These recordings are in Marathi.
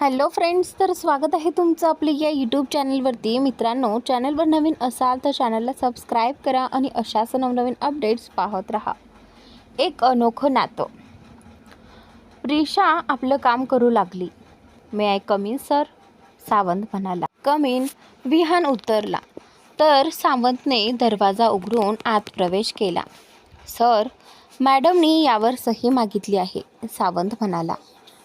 हॅलो फ्रेंड्स तर स्वागत आहे तुमचं आपली या यूट्यूब चॅनलवरती. मित्रांनो चॅनलवर नवीन असाल तर चॅनलला सबस्क्राईब करा आणि अशाच नवनवीन अपडेट्स पाहत राहा. एक अनोखं नातं. प्रिशा आपलं काम करू लागली. May I come in sir Sawant म्हणाला. कमीन विहान उतरला. तर सावंतने दरवाजा उघडून आत प्रवेश केला. सर मॅडमनी यावर सही मागितली आहे सावंत म्हणाला.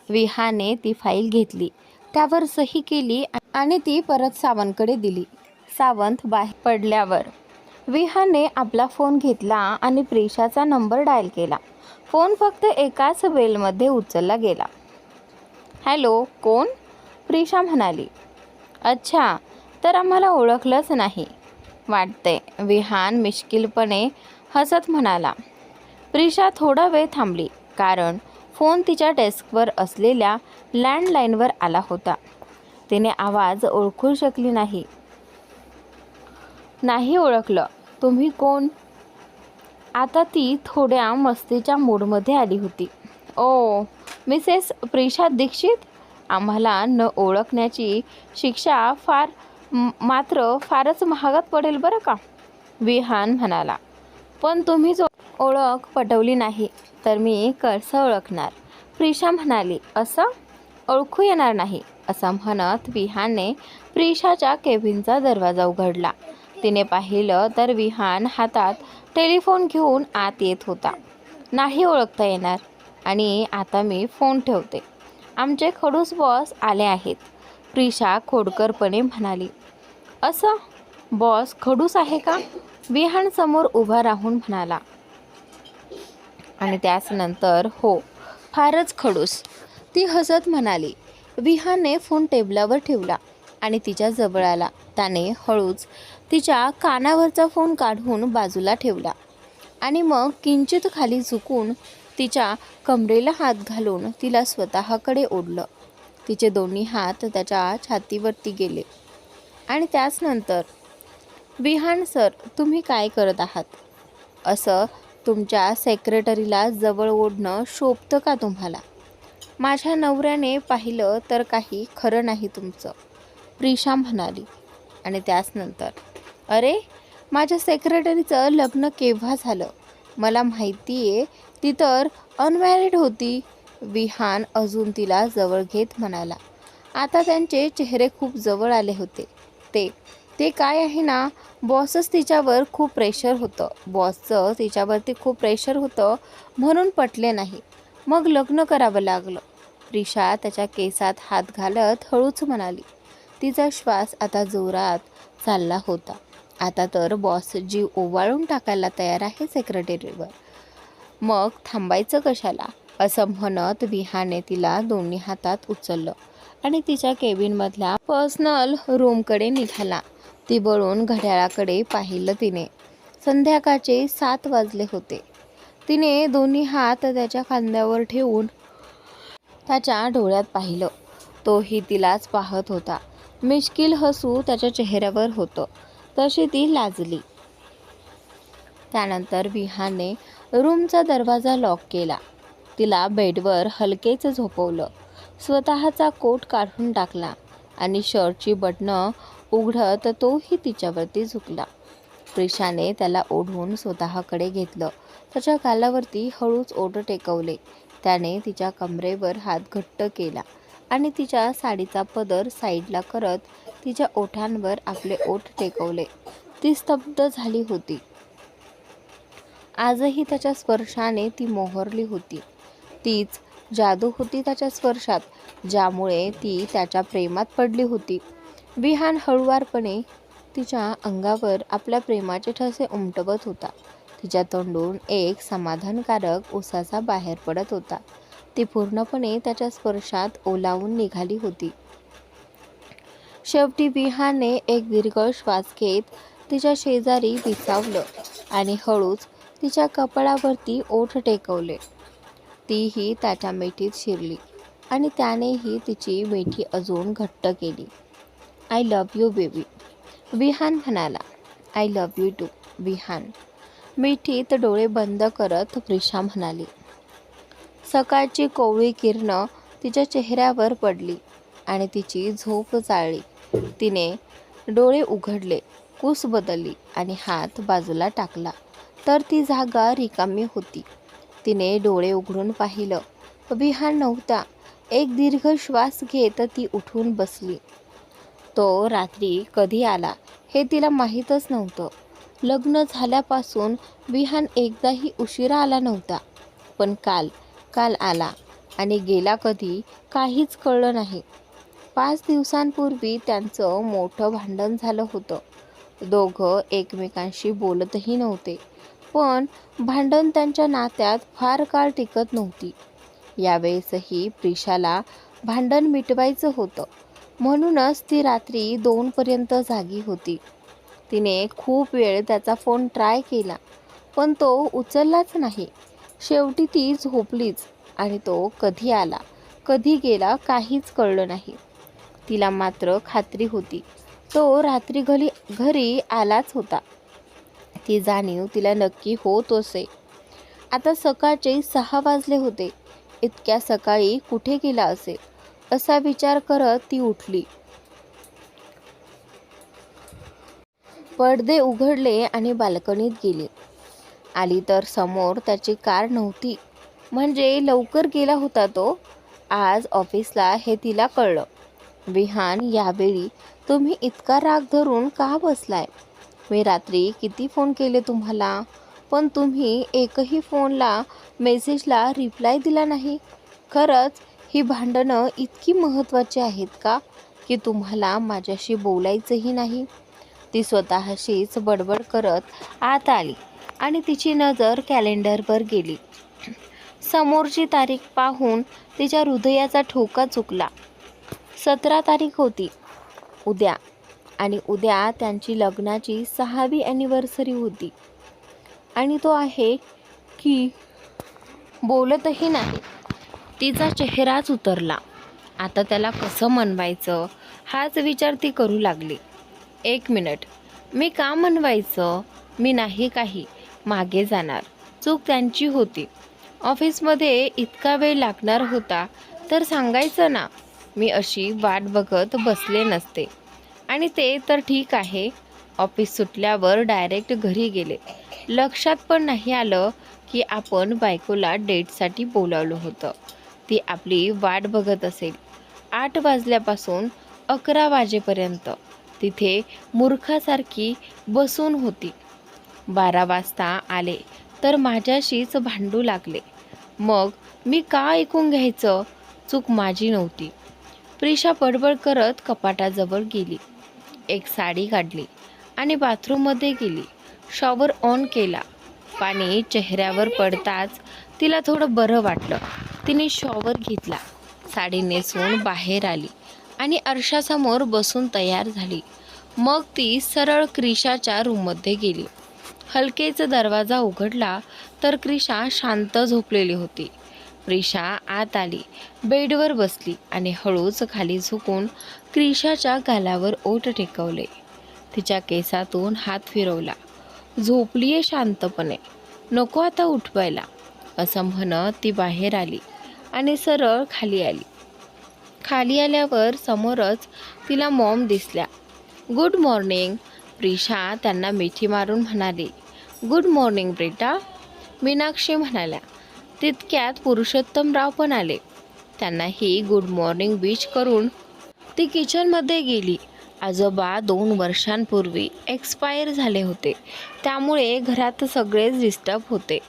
विहाने ती फाईल घेतली. त्यावर सही केली आणि ती परत सावंतकडे दिली. सावंत बाहेर पडल्यावर विहाने आपला फोन घेतला आणि प्रिशाचा नंबर डायल केला. फोन फक्त एकाच बेलमध्ये उचलला गेला. हॅलो कोण? प्रिशा म्हणाली. अच्छा तर आम्हाला ओळखलंच नाही वाटते. विहान मिश्किलपणे हसत म्हणाला. प्रिशा थोडा वेळ थांबली कारण फोन तिच्या डेस्कवर असलेल्या लँडलाईनवर आला होता. तिने आवाज ओळखू शकली नाही. नाही ओळखलं. तुम्ही कोण? आता ती थोड्या मस्तीच्या मूडमध्ये आली होती. Oh Mrs Prisha Dixit? आम्हाला न ओळखण्याची शिक्षा फार मात्र फारच महागात पडेल बरं का? विहान म्हणाला. पण तुम्ही जो ओळख पटवली नाही तर मी कसं ओळखणार? प्रिशा म्हणाली असं ओळखू येणार नाही असं म्हणत विहानने प्रिशाच्या केबिनचा दरवाजा उघडला. तिने पाहिलं तर विहान हातात टेलिफोन घेऊन आत येत होता. नाही ओळखता येणार. आणि आता मी फोन ठेवते. आमचे खडूस बॉस आले आहेत प्रिशा खोडकरपणे म्हणाली. असं? बॉस खडूस आहे का? विहान समोर उभा राहून म्हणाला. आणि त्याचनंतर हो फारच खडूस. ती हसत म्हणाली विहाने फोन टेबलावर ठेवला आणि तिच्या जवळ आला त्याने हळूच तिच्या कानावरचा फोन काढून बाजूला ठेवला आणि मग किंचित खाली झुकून तिच्या कमरेला हात घालून तिला स्वतःकडे ओढलं. तिचे दोन्ही हात त्याच्या छातीवरती गेले. आणि त्याच नंतर विहान सर तुम्ही काय करत आहात? असं तुमच्या सेक्रेटरीला जवळ ओढणं शोभतं का तुम्हाला? माझ्या नवऱ्याने पाहिलं तर काही खरं नाही तुमचं प्रिशा म्हणाली. आणि त्याच नंतर अरे माझ्या सेक्रेटरीचं लग्न केव्हा झालं? मला माहिती आहे ती तर अनमॅरिड होती विहान अजून तिला जवळ घेत म्हणाला. आता त्यांचे चेहरे खूप जवळ आले होते. ते ते काय आहे ना बॉसच तिच्यावर खूप प्रेशर होतं. बॉसचं तिच्यावरती खूप प्रेशर होतं म्हणून पटले नाही. मग लग्न करावं लागलं. प्रिशा त्याच्या केसात हात घालत हळूच म्हणाली तिचा श्वास आता जोरात चालला होता. आता तर बॉस जीव ओवाळून टाकायला तयार आहे सेक्रेटरीवर मग थांबायचं कशाला? असं म्हणत विहाने तिला दोन्ही हातात उचललं आणि तिच्या केबिनमधल्या पर्सनल रूमकडे निघाला. ती वळून घड्याळाकडे पाहिलं तिने. संध्याकाळचे सात वाजले होते. तिने दोन्ही हात त्याच्या खांद्यावर ठेवून त्याच्या डोळ्यात पाहिलं. तोही तिलाच पाहत होता. मिश्किल हसू त्याच्या चेहऱ्यावर होतं. तशी ती लाजली. त्यानंतर विहाने रूमचा दरवाजा लॉक केला. तिला बेडवर हलकेच झोपवलं. स्वतःचा कोट काढून टाकला आणि शर्टची बटणं उघडत तोही तिच्यावरती झुकला. प्रिशाने त्याला ओढून स्वतःकडे घेतलं. त्याच्या गालावरती हळूच ओढ टेकवले. त्याने तिच्या कमरेवर हात घट्ट केला आणि तिच्या साडीचा पदर साईडला करत तिच्या ओठांवर आपले ओठ टेकवले. ती स्तब्ध झाली होती. आजही त्याच्या स्पर्शाने ती मोहरली होती. तीच जादू होती त्याच्या स्पर्शात ज्यामुळे ती त्याच्या प्रेमात पडली होती. विहान हळुवारपणे तिच्या अंगावर आपल्या प्रेमाचे ठसे उमटवत होता. तिच्या तोंडून एक समाधानकारक उसाचा बाहेर पडत होता. ती पूर्णपणे त्याच्या स्पर्शात ओलावून निघाली होती. शेवटी विहाने एक दीर्घ श्वास घेत तिच्या शेजारी विसावलं आणि हळूच तिच्या कपाळावरती ओठ टेकवले. तीही त्याच्या मिठीत शिरली आणि त्यानेही तिची मिठी अजून घट्ट केली. I love you baby Vihan म्हणाला. I love you too Vihan. मिठीत डोळे बंद करत प्रिशा म्हणाली. सकाळची कोवळी किरणं तिच्या चेहऱ्यावर पडली आणि तिची झोप चाळली तिने डोळे उघडले कूस बदलली आणि हात बाजूला टाकला. तर ती जागा रिकामी होती. तिने डोळे उघडून पाहिलं. विहान नव्हता. एक दीर्घ श्वास घेत ती उठून बसली. तो रात्री कधी आला हे तिला माहीतच नव्हतं. लग्न झाल्यापासून विहान एकदाही उशिरा आला नव्हता. पण काल काल आला आणि गेला कधी काहीच कळलं नाही. पाच दिवसांपूर्वी त्यांचं मोठं भांडण झालं होतं. दोघं एकमेकांशी बोलतही नव्हते. पण भांडण त्यांच्या नात्यात फार काळ टिकत नव्हती. यावेळेसही प्रिशाला भांडण मिटवायचं होतं. म्हणूनच ती रात्री दोनपर्यंत जागी होती. तिने खूप वेळ त्याचा फोन ट्राय केला पण तो उचललाच नाही. शेवटी ती झोपलीच आणि तो कधी आला कधी गेला काहीच कळलं नाही. तिला मात्र खात्री होती. तो रात्री घरी घरी आलाच होता. ती जाणीव तिला नक्की होत असे. आता सकाळचे सहा वाजले होते. इतक्या सकाळी कुठे गेला असेल? असा विचार करत ती उठली. पडदे उघडले आणि बाल्कनीत गेली. आली तर समोर त्याची कार नव्हती. म्हणजे लवकर गेला होता तो. आज ऑफिसला हे तिला कळलं. विहान यावेळी तुम्ही इतका राग धरून का बसलाय? मी रात्री किती फोन केले तुम्हाला? पण तुम्ही एकही फोनला मेसेजला रिप्लाय दिला नाही. खरंच ही भांडणं इतकी महत्त्वाची आहेत का की तुम्हाला माझ्याशी बोलायचंही नाही? ती स्वतःशीच बडबड करत आत आली आणि तिची नजर कॅलेंडरवर गेली. समोरची तारीख पाहून तिच्या हृदयाचा ठोका चुकला. सतरा तारीख होती. उद्या. आणि उद्या त्यांची लग्नाची सहावी ॲनिव्हर्सरी होती. आणि तो आहे की बोलतही नाही. तिचा चेहराच उतरला. आता त्याला कसं मनवायचं हाच विचार ती करू लागली. एक मिनिट. मी का मनवायचं? मी नाही काही. मागे जाणार. चूक त्यांची होती. ऑफिसमध्ये इतका वेळ लागणार होता तर सांगायचं ना. मी अशी वाट बघत बसले नसते. आणि ते तर ठीक आहे. ऑफिस सुटल्यावर डायरेक्ट घरी गेले. लक्षात पण नाही आलं की आपण बायकोला डेटसाठी बोलावलं होतं. ती आपली वाट बघत असेल. आठ वाजल्यापासून अकरा वाजेपर्यंत तिथे मूर्खासारखी बसून होती. बारा वाजता आले तर माझ्याशीच भांडू लागले. मग मी का ऐकून घ्यायचं? चूक माझी नव्हती. प्रिशा बडबड करत कपाटाजवळ गेली. एक साडी काढली आणि बाथरूममध्ये गेली. शॉवर ऑन केला. पाणी चेहऱ्यावर पडताच तिला थोडं बरं वाटलं. तिने शॉवर घेतला. साडी नेसवून बाहेर आली आणि आरशासमोर बसून तयार झाली. मग ती सरळ क्रिशाच्या रूममध्ये गेली. हलकेच दरवाजा उघडला तर क्रिशा शांत झोपलेली होती. क्रिशा आत आली बेडवर बसली आणि हळूच खाली झुकून क्रिशाच्या गालावर ओट टेकवले. तिच्या केसातून हात फिरवला. झोपलीये शांतपणे. नको आता उठवायला असं म्हणत ती बाहेर आली. आणि सरळ खाली आली. खाली आल्यावर समोरच तिला मॉम दिसल्या. Good morning. प्रिशा त्यांना मिठी मारून म्हणाली. गुड मॉर्निंग ब्रिटा मीनाक्षी म्हणाल्या. तितक्यात पुरुषोत्तमराव पण आले. त्यांनाही गुड मॉर्निंग बीच करून ती किचनमध्ये गेली. आजोबा दोन वर्षांपूर्वी एक्सपायर झाले होते. त्यामुळे घरात सगळेच डिस्टर्ब होते.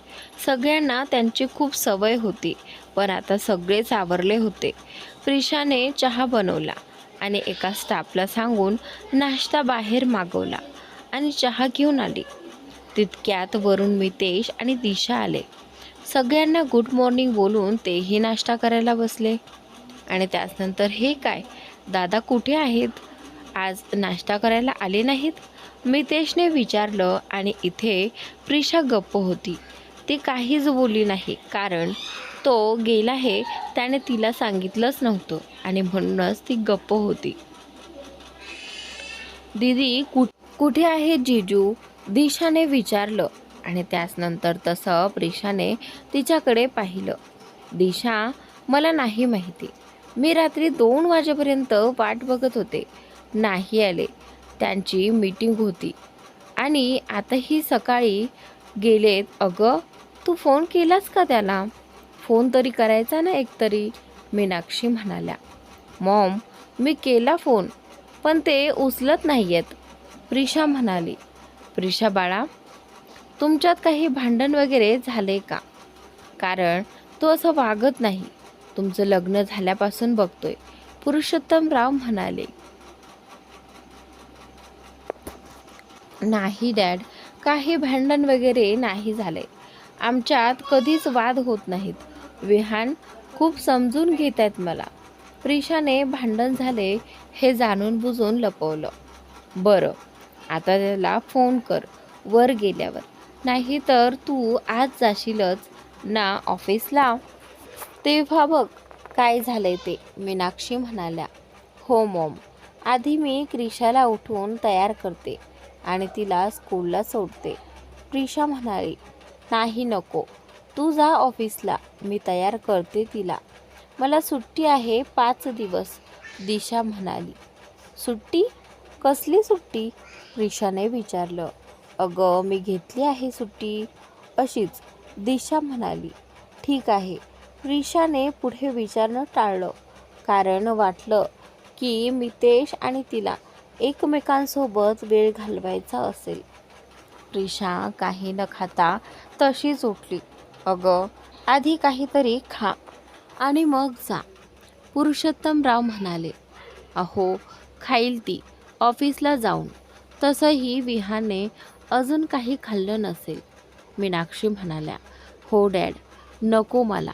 सगळ्यांना त्यांची खूप सवय होती. पण आता सगळेच आवरले होते. प्रिशाने चहा बनवला आणि एका स्टाफला सांगून नाश्ता बाहेर मागवला आणि चहा घेऊन आली. तितक्यात वरून मितेश आणि दिशा आले. सगळ्यांना गुड मॉर्निंग बोलून तेही नाश्ता करायला बसले. आणि त्याचनंतर हे काय? दादा कुठे आहेत? आज नाश्ता करायला आले नाहीत? मितेशने विचारलं आणि इथे प्रिशा गप्प होती. ती काहीच बोलली नाही कारण तो गेला हे त्याने तिला सांगितलंच नव्हतं आणि म्हणूनच ती गप्प होती. दीदी कु कुठे आहे जिजू? दिशाने विचारलं आणि त्याचनंतर तसं प्रिशाने तिच्याकडे पाहिलं. दिशा मला नाही माहिती. मी रात्री दोन वाजेपर्यंत वाट बघत होते. नाही आले. त्यांची मीटिंग होती. आणि आताही सकाळी गेलेत. अगं तू फोन केलास का त्याला? फोन तरी करायचा ना एकतरी मीनाक्षी म्हणाल्या. मॉम मी केला फोन पण ते उचलत नाही आहेत प्रिशा म्हणाली प्रिशा बाळा तुमच्यात काही भांडण वगैरे झाले का? कारण तो असं वागत नाही. तुमचं लग्न झाल्यापासून बघतोय. पुरुषोत्तमराव म्हणाले नाही डॅड काही भांडण वगैरे नाही झाले. आमच्यात कधीच वाद होत नाहीत. विहान खूप समजून घेत आहेत मला. प्रिशाने भांडण झाले हे जाणून बुजून लपवलं. बरं आता त्याला फोन कर वर गेल्यावर. नाही तर तू आज जाशीलच. ना ऑफिसला? तेव्हा बघ काय झालंय ते मीनाक्षी म्हणाल्या. हो मॉम. आधी मी क्रिशाला उठवून तयार करते आणि तिला स्कूलला सोडते. प्रिशा म्हणाली नाही नको. तू जा ऑफिसला मी तयार करते तिला. मला सुट्टी आहे पाच दिवस दिशा म्हणाली. सुट्टी? कसली सुट्टी? रिशाने विचारलं. अगं मी घेतली आहे सुट्टी. अशीच दिशा म्हणाली. ठीक आहे. रिशाने पुढे विचारणं टाळलं. कारण वाटलं की मितेश आणि तिला एकमेकांसोबत वेळ घालवायचा असेल. रिशा काही न खाता तशीच उठली. अगं आधी काहीतरी खा आणि मग जा पुरुषोत्तमराव म्हणाले. अहो खाईल ती ऑफिसला जाऊन. तसंही विहाने अजून काही खाल्लं नसेल. मीनाक्षी म्हणाल्या हो डॅड नको मला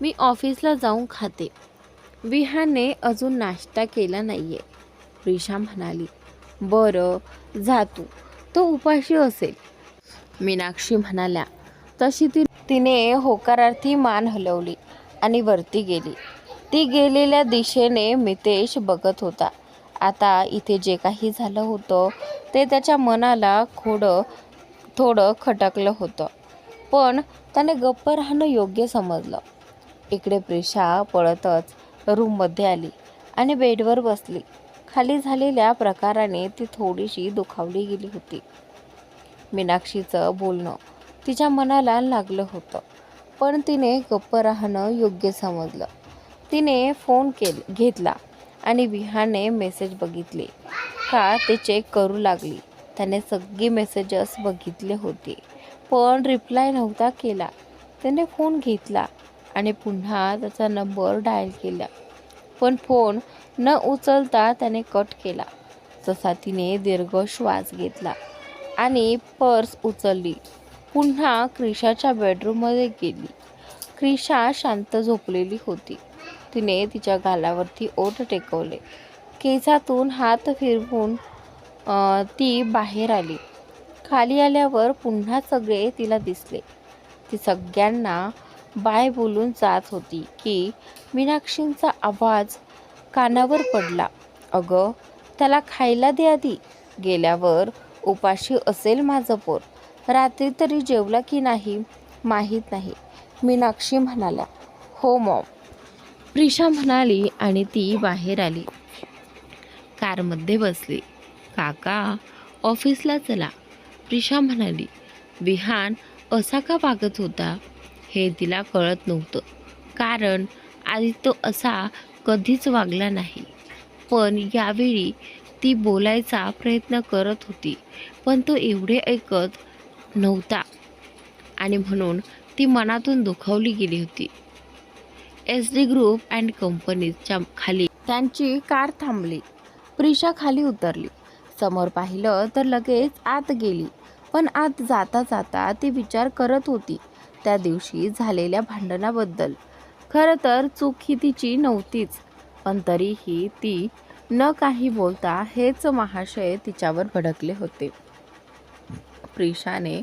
मी ऑफिसला जाऊन खाते. विहाने अजून नाश्ता केला नाही आहे रिशा म्हणाली बरं जा तू तो उपाशी असेल. मीनाक्षी म्हणाल्या तशी ती तिने होकारार्थी मान हलवली आणि वरती गेली. ती गेलेल्या दिशेने मितेश बघत होता. आता इथे जे काही झालं होतं ते त्याच्या मनाला खोडं थोडं खटकलं होतं. पण त्याने गप्प राहणं योग्य समजलं. इकडे प्रिशा पळतच रूममध्ये आली आणि बेडवर बसली. खाली झालेल्या प्रकाराने ती थोडीशी दुखावली गेली होती. मीनाक्षीचं बोलणं तिच्या मनाला लागलं होतं. पण तिने गप्प राहणं योग्य समजलं. तिने फोन केल घेतला आणि विहाने मेसेज बघितले. का ते चेक करू लागली. त्याने सगळी मेसेजेस बघितले होते. पण रिप्लाय नव्हता केला. त्याने फोन घेतला आणि पुन्हा त्याचा नंबर डायल केला. पण फोन न उचलता त्याने कट केला. तसा तिने दीर्घ श्वास घेतला आणि पर्स उचलली. पुन्हा क्रिशाच्या बेडरूममध्ये गेली. क्रिशा शांत झोपलेली होती. तिने तिच्या गालावरती ओठ टेकवले. केसातून हात फिरवून ती बाहेर आली. खाली आल्यावर पुन्हा सगळे तिला दिसले. ती सगळ्यांना बाय बोलून जात होती की मीनाक्षींचा आवाज कानावर पडला. अगं त्याला खायला दे आधी. गेल्यावर उपाशी असेल माझं पोर. रात्री तरी जेवला की नाही माहीत नाही. मीनाक्षी म्हणाल्या हो मॉम. प्रिशा म्हणाली आणि ती बाहेर आली. कारमध्ये बसली. काका ऑफिसला चला. प्रिशा म्हणाली विहान असा का वागत होता? हे तिला कळत नव्हतं. कारण आधी तो असा कधीच वागला नाही. पण यावेळी ती बोलायचा प्रयत्न करत होती. पण तो एवढे ऐकत नव्हता. आणि म्हणून ती मनातून दुखावली गेली होती. एस डी ग्रुप अँड कंपनीच्या खाली त्यांची कार थांबली. प्रिशा खाली उतरली. समोर पाहिलं तर लगेच आत गेली. पण आत जाता जाता ती विचार करत होती. त्या दिवशी झालेल्या भांडणाबद्दल. खरं तर चूक ही तिची नव्हतीच. पण तरीही ती न काही बोलता हेच महाशय तिच्यावर भडकले होते. प्रिशाने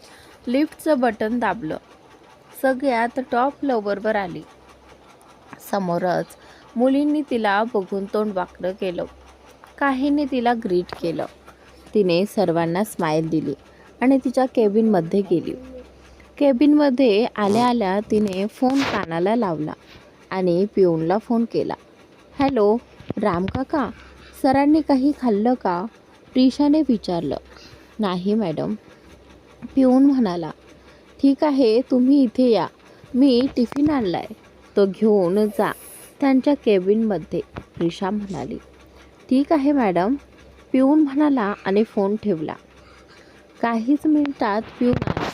लिफ्टचं बटन दाबलं. सगळ्यात टॉप लवरवर आली. समोरच मुलींनी तिला बघून तोंड वाकडं केलं. काहींनी तिला ग्रीट केलं. तिने सर्वांना स्माईल दिली आणि तिच्या केबिनमध्ये गेली. केबिनमध्ये आल्या आल्या तिने फोन कानाला लावला आणि पिऊनला फोन केला. हॅलो राम काका सरांनी काही खाल्लं का? प्रिशाने विचारलं. नाही मॅडम पिऊन म्हणाला ठीक आहे तुम्ही इथे या. मी टिफिन आणलाय. तो घेऊन जा. त्यांच्या केबिनमध्ये रिशा म्हणाली ठीक आहे मॅडम. पिऊन म्हणाला आणि फोन ठेवला. काहीच मिनिटात पिऊन आला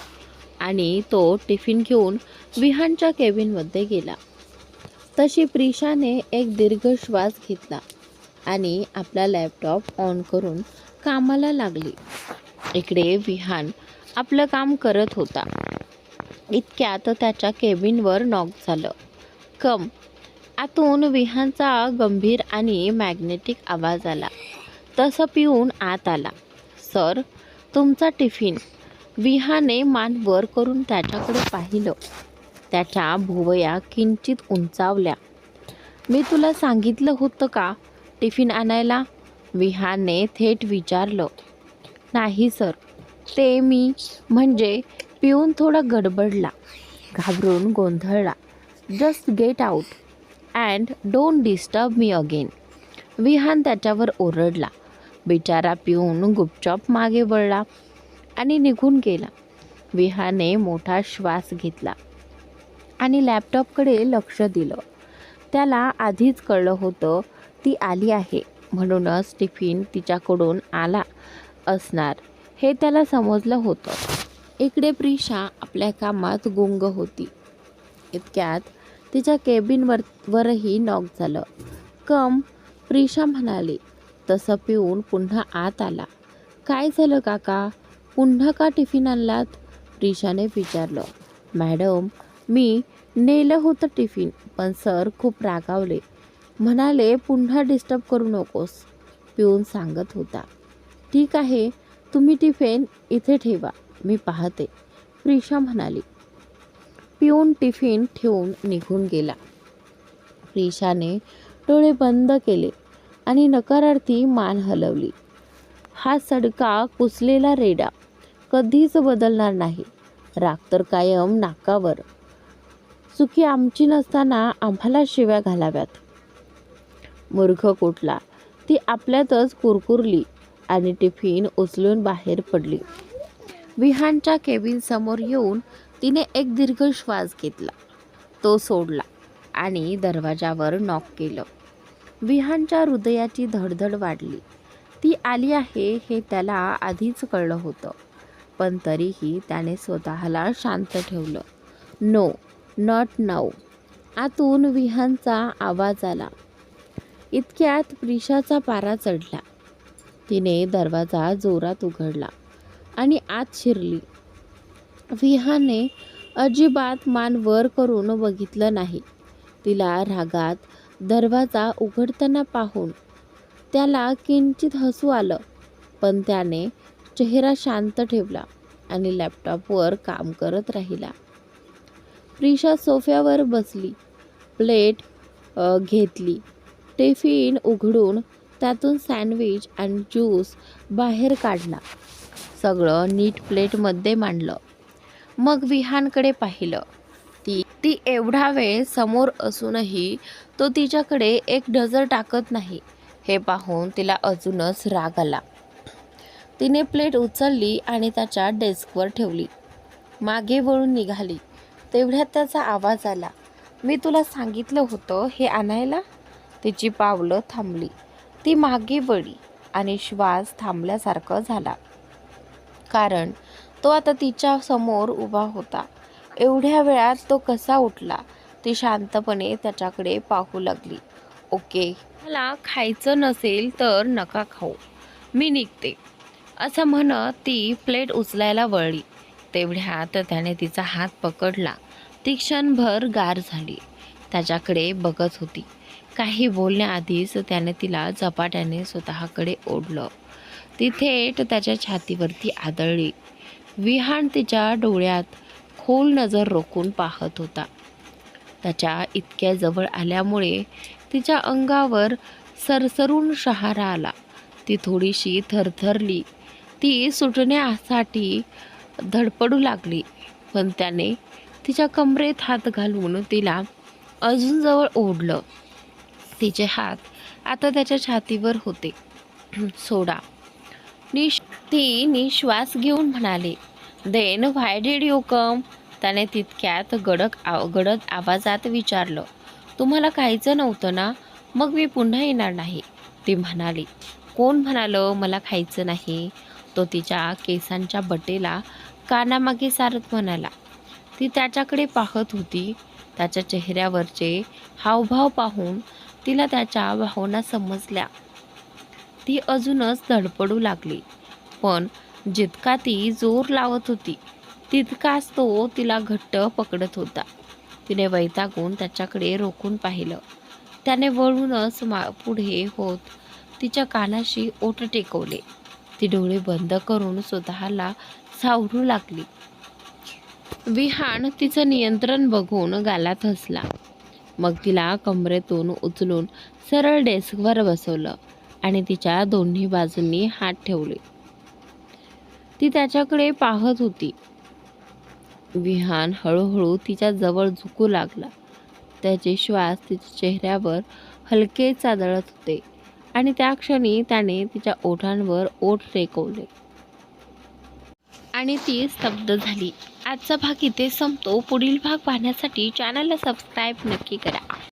आणि तो टिफिन घेऊन विहानच्या केबिनमध्ये गेला. तशी प्रिशाने एक दीर्घ श्वास घेतला आणि आपला लॅपटॉप ऑन करून कामाला लागली. इकडे विहान आपलं काम करत होता. इतक्यात त्याच्या केबिनवर नॉक झालं. कम आतून विहानचा गंभीर आणि मॅग्नेटिक आवाज आला. तसं पिऊन आत आला. सर तुमचा टिफिन. विहाने मान वर करून त्याच्याकडे पाहिलं. त्याच्या भुवया किंचित उंचावल्या. मी तुला सांगितलं होतं का टिफिन आणायला? विहानने थेट विचारलं. नाही सर. ते मी म्हणजे पिऊन थोडा गडबडला घाबरून गोंधळला. Just get out and don't disturb me again Vihan त्याच्यावर ओरडला. बिचारा पिऊन गुपचाप मागे वळला आणि निघून गेला. विहाने मोठा श्वास घेतला आणि लॅपटॉपकडे लक्ष दिलं. त्याला आधीच कळलं होतं ती आली आहे. म्हणूनच टिफिन तिच्याकडून आला. असणार. हे त्याला समजलं होतं. इकडे प्रिशा आपल्या कामात गुंग होती. इतक्यात तिच्या केबिनवर वरही नॉक झालं. कम प्रिशा म्हणाली. तसं पिऊन पुन्हा आत आला. काय झालं काका? पुन्हा का टिफिन आणलात? प्रिशाने विचारलं. मॅडम मी नेलं होतं टिफिन पण सर खूप रागावले. म्हणाले पुन्हा डिस्टर्ब करू नकोस पिऊन सांगत होता. ठीक आहे तुम्ही टिफिन इथे ठेवा मी पाहते प्रिशा म्हणाली. पिऊन टिफिन ठेवून निघून गेला. प्रिशाने डोळे बंद केले आणि नकारार्थी मान हलवली. हा सडका कुसलेला रेडा कधीच बदलणार नाही राग तर कायम नाकावर. चुकी आमची नसताना आम्हाला शिव्या घालाव्यात. मूर्ख कुठला ती आपल्यातच कुरकुरली. आणि टिफिन उचलून बाहेर पडली. विहानच्या केबिन समोर येऊन तिने एक दीर्घ श्वास घेतला. तो सोडला आणि दरवाजावर नॉक केलं. विहानच्या हृदयाची धडधड वाढली. ती आली आहे हे त्याला आधीच कळलं होतं पण तरीही त्याने स्वतःला शांत ठेवलं. No not now. आतून विहानचा आवाज आला. इतक्यात प्रिशाचा पारा चढला. तिने दरवाजा जोरात उघडला आणि आत शिरली. विहाने अजिबात मान वर करून बघितलं नाही. तिला रागात दरवाजा उघडताना पाहून त्याला किंचित हसू आलं पण त्याने चेहरा शांत ठेवला आणि लॅपटॉपवर काम करत राहिला. प्रिशा सोफ्यावर बसली प्लेट घेतली. टिफिन उघडून त्यातून सँडविच आणि ज्यूस बाहेर काढला. सगळं नीट प्लेटमध्ये मांडलं. मग विहानकडे पाहिलं. ती ती एवढा वेळ समोर असूनही तो तिच्याकडे एक नजर टाकत नाही. हे पाहून तिला अजूनच राग आला. तिने प्लेट उचलली आणि त्याच्या डेस्कवर ठेवली. मागे वळून निघाली. तेवढ्यात त्याचा आवाज आला. मी तुला सांगितलं होतं हे आणायला? तिची पावलं थांबली. ती मागे वळी आणि श्वास थांबल्यासारखं झाला. कारण तो आता तिच्या समोर उभा होता. एवढ्या वेळात तो कसा उठला ती शांतपणे त्याच्याकडे पाहू लागली. ओके मला खायचं नसेल तर नका खाऊ. मी निघते. असं म्हणत ती प्लेट उचलायला वळली. तेवढ्यात त्याने तिचा हात पकडला. ती क्षणभर गार झाली. त्याच्याकडे बघत होती. काही बोलण्याआधीच त्याने तिला झपाट्याने स्वतःकडे ओढलं. ती थेट त्याच्या छातीवरती आदळली. विहान तिच्या डोळ्यात खोल नजर रोखून पाहत होता. त्याच्या इतक्या जवळ आल्यामुळे तिच्या अंगावर सरसरून शहारा आला. ती थोडीशी थरथरली. ती सुटण्यासाठी धडपडू लागली. पण त्याने तिच्या कमरेत हात घालून तिला अजून जवळ ओढलं. तिचे हात आता त्याच्या छातीवर होते. सोडा. निश ती निश्वास घेऊन म्हणाली then why did you come? त्याने तितक्यात गडक आव गडद आवाजात विचारलं तुम्हाला खायचं नव्हतं ना? मग मी पुन्हा येणार नाही. ती म्हणाली कोण म्हणालं मला खायचं नाही? तो तिच्या केसांच्या बटेला कानामागे सारत म्हणाला ती त्याच्याकडे पाहत होती. त्याच्या चेहऱ्यावरचे हावभाव पाहून तिला त्याच्या भावना समजल्या. ती अजूनच धडपडू लागली. पण जितका ती जोर लावत होती तितकाच तो तिला घट्ट पकडत होता. तिने वैतागून त्याच्याकडे रोखून पाहिलं. त्याने वळूनच मा पुढे होत तिच्या कानाशी ओट टेकवले. ती डोळे बंद करून स्वतःला सावरू लागली. विहान तिचं नियंत्रण बघून गालात हसला. मग तिला कमरेतून उचलून सरळ डेस्कवर बसवलं आणि तिच्या दोन्ही बाजूंनी हात ठेवले. ती त्याच्याकडे पाहत होती. विहान हळूहळू तिच्या जवळ झुकू लागला. त्याचे श्वास तिच्या चेहऱ्यावर हलके चादळत होते आणि त्या क्षणी त्याने तिच्या ओठांवर ओठ टेकवले आणि ती स्तब्ध झाली. आजचा भाग इथे संपतो. पुढील भाग पाहण्यासाठी चॅनलला सबस्क्राईब नक्की करा.